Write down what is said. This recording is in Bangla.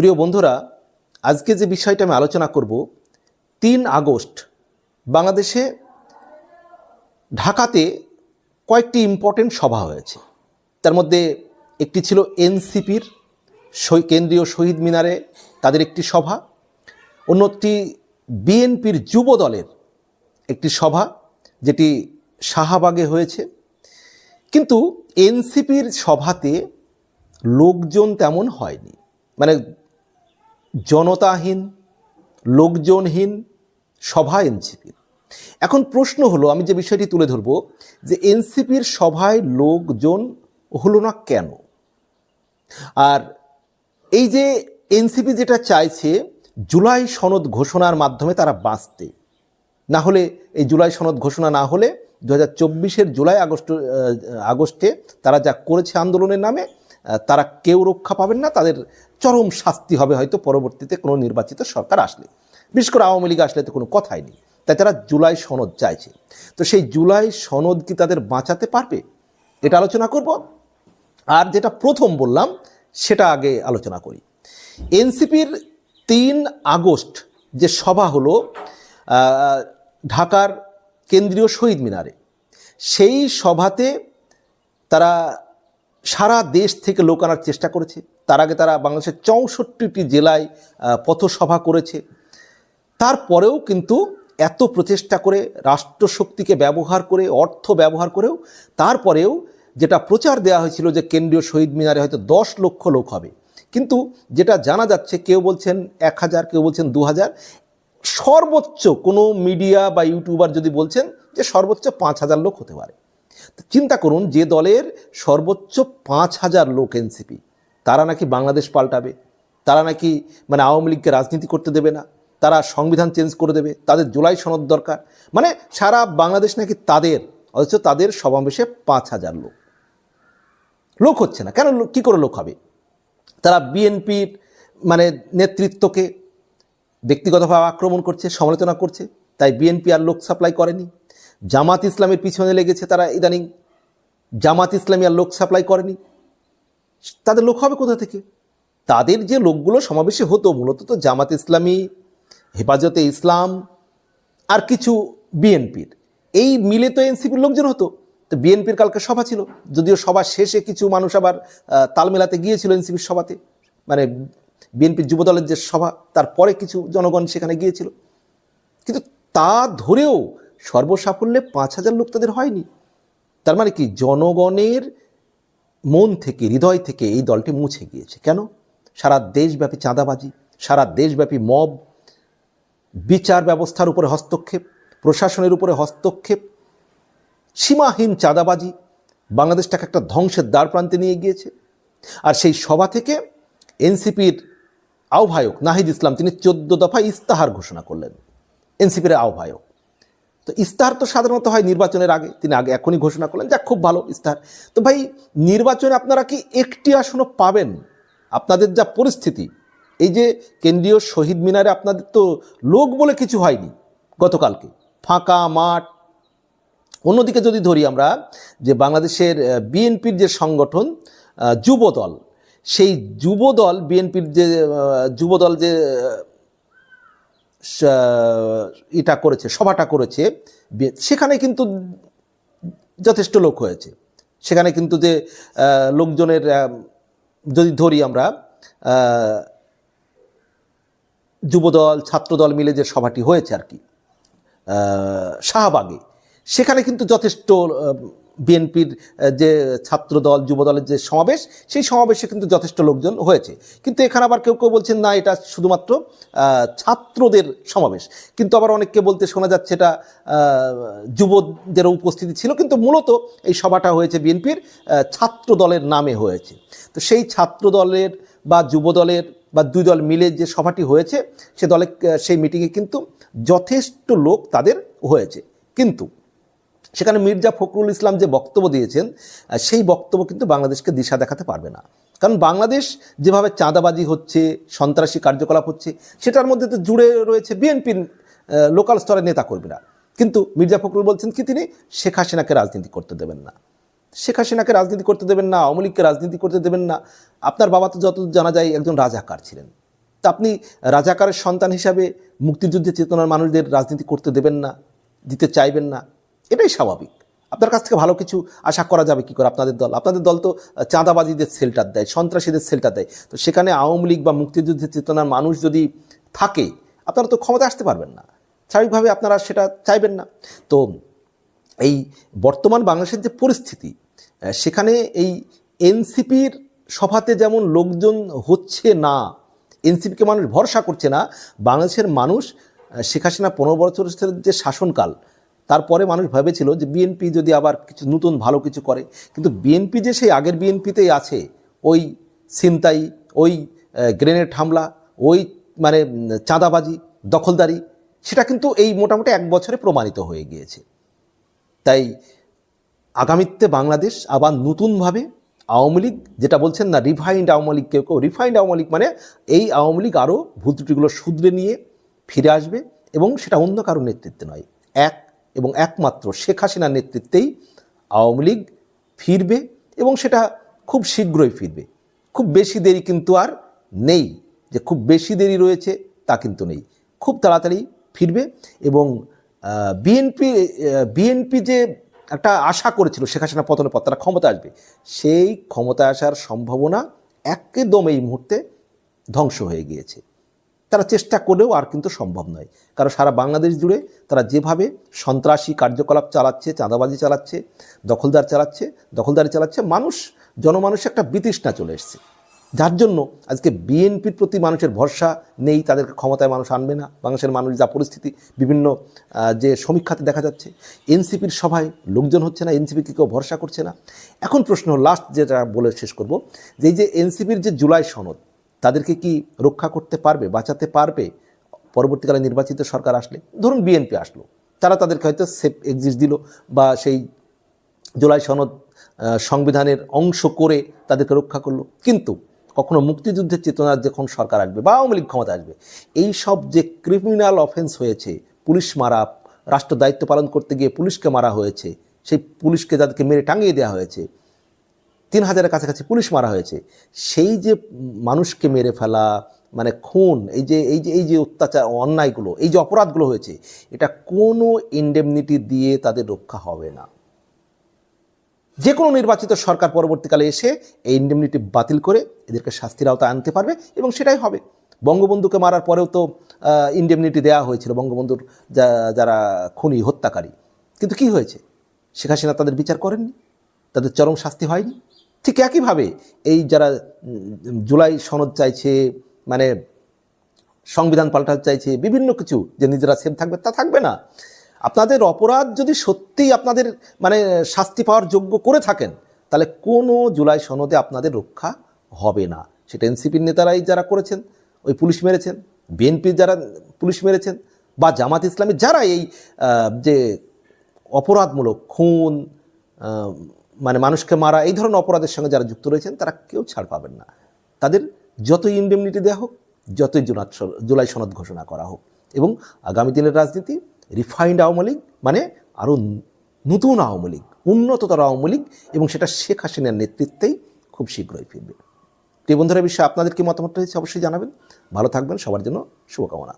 প্রিয় বন্ধুরা, আজকে যে বিষয়টা আমি আলোচনা করব, তিন আগস্ট, বাংলাদেশে ঢাকাতে কয়েকটি ইম্পর্টেন্ট সভা হয়েছে। তার মধ্যে একটি ছিল এনসিপির কেন্দ্রীয় শহীদ মিনারে তাদের একটি সভা, অন্যটি বিএনপির যুব দলের একটি সভা, যেটি শাহবাগে হয়েছে। কিন্তু এনসিপির সভাতে লোকজন তেমন হয়নি। মানে জনতাহীন, লোকজনহীন সভা এনসিপির এখন প্রশ্ন হলো, আমি যে বিষয়টি তুলে ধরব, যে এনসিপির সভায় লোকজন হলো না কেন? আর এই যে এনসিপি যেটা চাইছে, জুলাই সনদ ঘোষণার মাধ্যমে তারা বাঁচতে। না হলে এই জুলাই সনদ ঘোষণা না হলে দু হাজার চব্বিশের জুলাই আগস্ট আগস্টে তারা যা করেছে আন্দোলনের নামে তারা কেউ রক্ষা পাবেন না, তাদের চরম শাস্তি হবে হয়তো পরবর্তীতে কোনো নির্বাচিত সরকার আসলে। বিশেষ করে আওয়ামী লীগ আসলে তো কোনো কথাই নেই। তাই তারা জুলাই সনদ চাইছে। তো সেই জুলাই সনদ কি তাদের বাঁচাতে পারবে? এটা আলোচনা করব। আর যেটা প্রথম বললাম, সেটা আগে আলোচনা করি। এনসিপির তিন আগস্ট যে সভা হলো ঢাকার কেন্দ্রীয় শহীদ মিনারে, সেই সভাতে তারা সারা দেশ থেকে লোক আনার চেষ্টা করেছে। তার আগে তারা বাংলাদেশের চৌষট্টিটি জেলায় পথসভা করেছে। তারপরেও কিন্তু এত প্রচেষ্টা করে, রাষ্ট্রশক্তিকে ব্যবহার করে, অর্থ ব্যবহার করেও তারপরেও যেটা প্রচার দেওয়া হয়েছিল যে কেন্দ্রীয় শহীদ মিনারে হয়তো দশ লক্ষ লোক হবে। কিন্তু যেটা জানা যাচ্ছে, কেউ বলছেন এক হাজার, কেউ বলছেন দু হাজার, সর্বোচ্চ কোনো মিডিয়া বা ইউটিউবার যদি বলছেন যে সর্বোচ্চ পাঁচ হাজার লোক হতে পারে। চিন্তা করুন, যে দলের সর্বোচ্চ পাঁচ হাজার লোক এনসিপি, তারা নাকি বাংলাদেশ পাল্টাবে? তারা নাকি মানে আওয়ামী লীগকে রাজনীতি করতে দেবে না? তারা সংবিধান চেঞ্জ করে দেবে? তাদের জুলাই সনদ দরকার? মানে সারা বাংলাদেশ নাকি তাদের, অথচ তাদের সমাবেশে পাঁচ হাজার লোক। লোক হচ্ছে না। কেন কী করে লোক হবে? তারা বিএনপির মানে নেতৃত্বকে ব্যক্তিগতভাবে আক্রমণ করছে, সমালোচনা করছে, তাই বিএনপি আর লোক সাপ্লাই করেনি। জামাত ইসলামের পিছনে লেগেছে তারা ইদানিং। জামাত ইসলামী আর লোক সাপ্লাই করেনি। তাদের লোক হবে কোথা থেকে? তাদের যে লোকগুলো সমাবেশে হতো, মূলত তো জামাত ইসলামী, হেফাজতে ইসলাম আর কিছু বিএনপির। এই মিলে তো এনসিপির লোকজন হতো। তো বিএনপির কালকে সভা ছিল। যদিও সভা শেষে কিছু মানুষ আবার তাল মেলাতে গিয়েছিল এনসিপির সভাতে। মানে বিএনপির যুবদলের যে সভা, তারপরে কিছু জনগণ সেখানে গিয়েছিল। কিন্তু তা ধরেও সর্বসাফল্যে পাঁচ হাজার লোক তাদের হয়নি। তার মানে কি? জনগণের মন থেকে, হৃদয় থেকে এই দলটি মুছে গিয়েছে। কেন? সারা দেশব্যাপী চাঁদাবাজি, সারা দেশব্যাপী মব, বিচার ব্যবস্থার উপরে হস্তক্ষেপ, প্রশাসনের উপরে হস্তক্ষেপ, সীমাহীন চাঁদাবাজি বাংলাদেশটাকে একটা ধ্বংসের দ্বার প্রান্তে নিয়ে গিয়েছে। আর সেই সভা থেকে এনসিপির আহ্বায়ক নাহিদ ইসলাম তিনি চোদ্দ দফা ইস্তাহার ঘোষণা করলেন। এনসিপির আহ্বায়ক। তো ইস্তাহার তো সাধারণত হয় নির্বাচনের আগে, তিনি আগে এখনই ঘোষণা করলেন যা খুব ভালো ইস্তাহার। তো ভাই, নির্বাচনে আপনারা কি একটি আসনও পাবেন? আপনাদের যা পরিস্থিতি, এই যে কেন্দ্রীয় শহীদ মিনারে আপনাদের তো লোক বলে কিছু হয়নি গতকালকে, ফাঁকা মাঠ। অন্যদিকে যদি ধরি আমরা, যে বাংলাদেশের বিএনপির যে সংগঠন যুবদল সেই যুবদল বিএনপির যে যুবদল যে এটা করেছে, সভাটা করেছে সেখানে কিন্তু যথেষ্ট লোক হয়েছে। সেখানে কিন্তু যে লোকজনের যদি ধরি আমরা যুবদল, ছাত্রদল মিলে যে সভাটি হয়েছে আর কি শাহবাগে। সেখানে কিন্তু যথেষ্ট বিএনপির যে ছাত্রদল, যুবদলের যে সমাবেশ, সেই সমাবেশে কিন্তু যথেষ্ট লোকজন হয়েছে। কিন্তু এখানে আবার কেউ কেউ বলছেন, না, এটা শুধুমাত্র ছাত্রদের সমাবেশ। কিন্তু আবার অনেককে বলতে শোনা যাচ্ছে এটা যুবদের উপস্থিতি ছিল। কিন্তু মূলত এই সভাটা হয়েছে বিএনপির ছাত্র দলের নামে হয়েছে। তো সেই ছাত্র দলের বা যুবদলের বা দুই দল মিলে যে সভাটি হয়েছে, সে দলে সেই মিটিংয়ে কিন্তু যথেষ্ট লোক তাদের হয়েছে। কিন্তু সেখানে মির্জা ফখরুল ইসলাম যে বক্তব্য দিয়েছেন সেই বক্তব্য কিন্তু বাংলাদেশকে দিশা দেখাতে পারবে না। কারণ বাংলাদেশ যেভাবে চাঁদাবাজি হচ্ছে, সন্ত্রাসী কার্যকলাপ হচ্ছে, সেটার মধ্যে তো জুড়ে রয়েছে বিএনপির লোকাল স্তরের নেতা নেতাকর্মীরা। কিন্তু মির্জা ফখরুল বলছেন কি তিনি? শেখ হাসিনাকে রাজনীতি করতে দেবেন না। শেখ হাসিনাকে রাজনীতি করতে দেবেন না, আওয়ামী লীগকে রাজনীতি করতে দেবেন না। আপনার বাবা তো যত জানা যায় একজন রাজাকার ছিলেন। তা আপনি রাজাকারের সন্তান হিসাবে মুক্তিযুদ্ধের চেতনার মানুষদের রাজনীতি করতে দেবেন না, দিতে চাইবেন না। এটাই স্বাভাবিক। আপনার কাছ থেকে ভালো কিছু আশা করা যাবে কি করে? আপনাদের দল। আপনাদের দল তো চাঁদাবাজিদের সেল্টার দেয়, সন্ত্রাসীদের সেল্টার দেয়। তো সেখানে আওয়ামী লীগ বা মুক্তিযুদ্ধের চেতনার মানুষ যদি থাকে, আপনারা তো ক্ষমতা আসতে পারবেন না। স্বাভাবিকভাবে আপনারা সেটা চাইবেন না। তো এই বর্তমান বাংলাদেশের যে পরিস্থিতি সেখানে এই এনসিপির সভাতে যেমন লোকজন হচ্ছে না, এনসিপিকে মানুষ ভরসা করছে না, বাংলাদেশের মানুষ শেখ হাসিনা পনেরো বছরের যে শাসনকাল তারপরে মানুষ ভেবেছিল যে বিএনপি যদি আবার কিছু নতুন ভালো কিছু করে, কিন্তু বিএনপি যে সেই আগের বিএনপিতেই আছে, ওই ছিনতাই, ওই গ্রেনেড হামলা, ওই মানে চাঁদাবাজি, দখলদারি, সেটা কিন্তু এই মোটামুটি এক বছরে প্রমাণিত হয়ে গিয়েছে। তাই আগামীতে বাংলাদেশ আবার নতুনভাবে আওয়ামী লীগ, যেটা বলছেন না রিফাইন্ড আওয়ামী লীগ, কেউ কেউ রিফাইন্ড আওয়ামী লীগ মানে এই আওয়ামী লীগ আরও ভুল শুধরে নিয়ে ফিরে আসবে এবং সেটা অন্য কারও নেতৃত্বে নয়, এক এবং একমাত্র শেখ হাসিনার নেতৃত্বেই আওয়ামী লীগ ফিরবে এবং সেটা খুব শীঘ্রই ফিরবে। খুব বেশি দেরি কিন্তু আর নেই। যে খুব বেশি দেরি রয়েছে তা কিন্তু নেই। খুব তাড়াতাড়ি ফিরবে এবং বিএনপি বিএনপি যে একটা আশা করেছিল শেখ হাসিনা পতনের পর তারা ক্ষমতা আসবে, সেই ক্ষমতায় আসার সম্ভাবনা একদম এই মুহূর্তে ধ্বংস হয়ে গিয়েছে। তারা চেষ্টা করলেও আর কিন্তু সম্ভব নয়। কারণ সারা বাংলাদেশ জুড়ে তারা যেভাবে সন্ত্রাসী কার্যকলাপ চালাচ্ছে, চাঁদাবাজি চালাচ্ছে, দখলদার চালাচ্ছে, দখলদারি চালাচ্ছে, মানুষ জনমানুষে একটা বিতৃষ্ণা চলে এসছে। যার জন্য আজকে বিএনপির প্রতি মানুষের ভরসা নেই, তাদেরকে ক্ষমতায় মানুষ আনবে না, বাংলাদেশের মানুষ যা পরিস্থিতি, বিভিন্ন যে সমীক্ষাতে দেখা যাচ্ছে, এনসিপির সভায় লোকজন হচ্ছে না, এনসিপিকে কেউ ভরসা করছে না। এখন প্রশ্ন লাস্ট যেটা বলে শেষ করব, যে এই যে এনসিপির যে জুলাই সনদ তাদেরকে কি রক্ষা করতে পারবে, বাঁচাতে পারবে? পরবর্তীকালে নির্বাচিত সরকার আসলে, ধরুন বিএনপি আসলো, তারা তাদেরকে হয়তো সেফ এক্সিস্ট দিল বা সেই জুলাই সনদ সংবিধানের অংশ করে তাদেরকে রক্ষা করল। কিন্তু কখনো মুক্তিযুদ্ধের চেতনার যখন সরকার আসবে বা আওয়ামী লীগ ক্ষমতা আসবে, এই সব যে ক্রিমিনাল অফেন্স হয়েছে, পুলিশ মারা, রাষ্ট্র দায়িত্ব পালন করতে গিয়ে পুলিশকে মারা হয়েছে, সেই পুলিশকে যাদেরকে মেরে টাঙিয়ে দেওয়া হয়েছে তিন হাজারের কাছাকাছি পুলিশ মারা হয়েছে। সেই যে মানুষকে মেরে ফেলা মানে খুন, এই যে এই যে এই যে অত্যাচার, অন্যায়গুলো, এই যে অপরাধগুলো হয়েছে, এটা কোনো ইন্ডেমনিটি দিয়ে তাদের রক্ষা হবে না। যে কোনো নির্বাচিত সরকার পরবর্তীকালে এসে এই ইন্ডেমনিটি বাতিল করে এদেরকে শাস্তির আওতায় আনতে পারবে এবং সেটাই হবে। বঙ্গবন্ধুকে মারার পরেও তো ইন্ডেমনিটি দেওয়া হয়েছিল বঙ্গবন্ধুর যারা খুনি, হত্যাকারী। কিন্তু কি হয়েছে? শেখ হাসিনা তাদের বিচার করেননি? তাদের চরম শাস্তি হয়নি? ঠিক একইভাবে এই যারা জুলাই সনদ চাইছে মানে সংবিধান পাল্টাতে চাইছে, বিভিন্ন কিছু যে নিজেরা সেফ থাকবে তা থাকবে না। আপনাদের অপরাধ যদি সত্যিই আপনাদের মানে শাস্তি পাওয়ার যোগ্য করে থাকেন, তাহলে কোনো জুলাই সনদে আপনাদের রক্ষা হবে না। সেটা এনসিপির নেতারাই যারা করেছেন, ওই পুলিশ মেরেছেন বিএনপির যারা, পুলিশ মেরেছেন, বা জামাত ইসলামী যারা এই যে অপরাধমূলক খুন মানে মানুষকে মারা, এই ধরনের অপরাধের সঙ্গে যারা যুক্ত রয়েছেন, তারা কেউ ছাড় পাবেন না। তাদের যতই ইন্ডেমনিটি দেওয়া হোক, যতই জুনাত জুলাই সনদ ঘোষণা করা হোক এবং আগামী দিনের রাজনীতি রিফাইন্ড আওয়ামী লীগ মানে আরও নতুন আওয়ামী লীগ, উন্নততর আওয়ামী লীগ এবং সেটা শেখ হাসিনার নেতৃত্বেই খুব শীঘ্রই ফিরবে। প্রিয় বন্ধুরা বিষয়ে আপনাদের কি মতামত রয়েছে অবশ্যই জানাবেন। ভালো থাকবেন, সবার জন্য শুভকামনা।